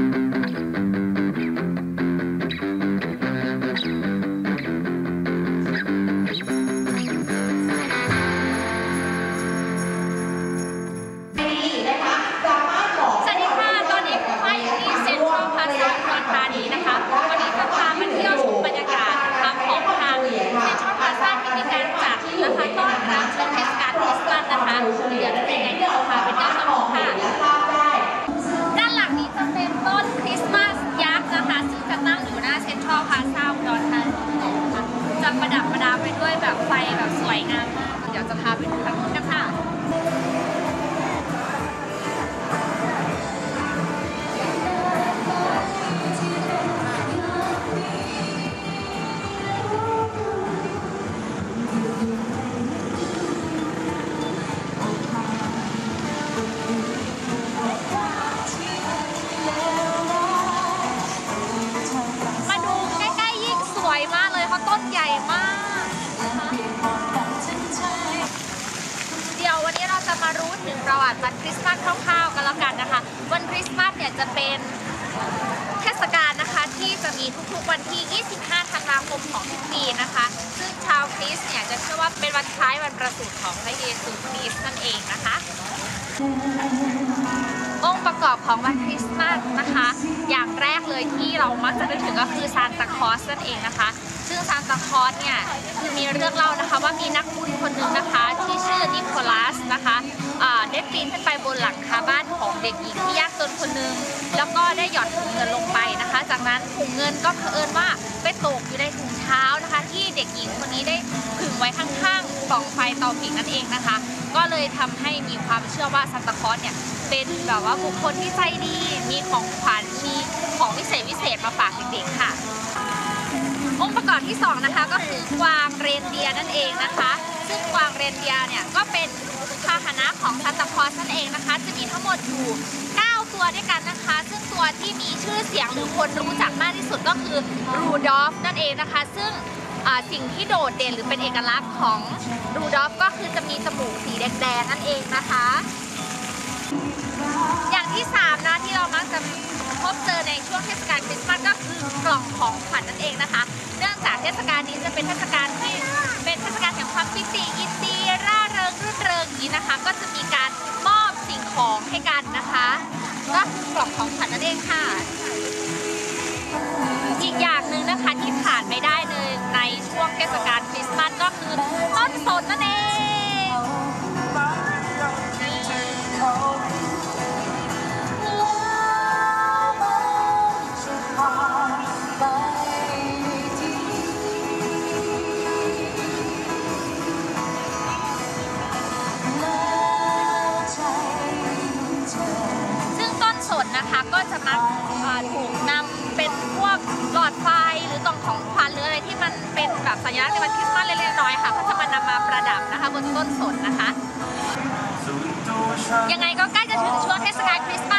สวัสดีค่ะตอนนี้คุณฝ้ายอยู่ที่เซนทรัลพาซ่าอุดรธานีนะคะวันนี้จะพาบรรยากาศของทางเซนทรัลพลาซ่าที่มีการจัดนะคะต้อนรับช่วงเทศกาลคริสต์มาสนะคะเดี๋ยว ระวัติวันคริสต์มาสคร่าวๆกันแล้วกันนะคะ วันคริสต์มาสเนี่ยจะเป็นเทศกาลนะคะที่จะมีทุกๆวันที่ 25 ธันวาคมของทุกปีนะคะ ซึ่งชาวคริสต์เนี่ยจะเชื่อว่าเป็นวันคล้ายวันประสูติของพระเยซูคริสต์นั่นเองนะคะ องค์ประกอบของวันคริสต์มาสนะคะ อย่างแรกเลยที่เรามักจะนึกถึงก็คือซานตาคลอสนั่นเองนะคะ ซึ่งซานตาคลอสเนี่ยคือมีเรื่องเล่านะคะว่ามีนักบุญคนหนึ่งนะคะที่ชื่อนิโคลัสนะคะได้ปีนขึ้นไปบนหลังคาบ้านของเด็กหญิงที่ยากจนคนหนึ่งแล้วก็ได้หย่อนถุงเงินลงไปนะคะ จากนั้นถุงเงินก็เผอิญว่าไปตกอยู่ในถุงเท้านะคะ ที่เด็กหญิงคนนี้ได้ผึ่งไว้ข้างๆปล่องไฟเตาผิงนั่นเองนะคะ ก็เลยทำให้มีความเชื่อว่าซานตาคลอสเนี่ยเป็นแบบว่าบุคคลที่ใจดีมีของขวัญมีของวิเศษวิเศษมาฝากเด็กๆค่ะ องค์ประกอบที่สองนะคะก็คือกวางเรนเดียนั่นเองนะคะ ซึ่งกวางเรนเดียเนี่ยก็เป็นพาหนะของซานตาคลอสนั่นเองนะคะ จะมีทั้งหมดอยู่ 9 ตัวด้วยกันนะคะ ซึ่งตัวที่มีชื่อเสียงหรือคนรู้จักมากที่สุดก็คือรูดอฟนั่นเองนะคะ ซึ่งสิ่งที่โดดเด่นหรือเป็นเอกลักษณ์ของรูดอฟก็คือจะมีจมูกสีแดงๆนั่นเองนะคะ อย่างที่สามนะที่ ของขวัญนั่นเองนะคะ เนื่องจากเทศกาลนี้จะเป็นเทศกาลที่เป็นเทศกาลแห่งความปิติยินดีร่าเริงรื่นเริงนี้นะคะ ก็จะมีการมอบสิ่งของให้กันนะคะก็คือกล่องของขวัญนั่นเองค่ะ อีกอย่างหนึ่งนะคะที่ขาดไม่ได้เลยในช่วงเทศกาลคริสต์มาสก็คือต้นสนนั่นเอง นะคะถูกนำเป็นพวกหลอดไฟหรือกล่องของขวัญหรืออะไรที่มันเป็นแบบสัญลักษณ์ในวันคริสต์มาสเล็กๆน้อยๆค่ะก็จะมานำมาประดับนะคะบนต้นสนนะคะ ยังไงก็ใกล้จะถึงช่วงเทศกาลคริสต์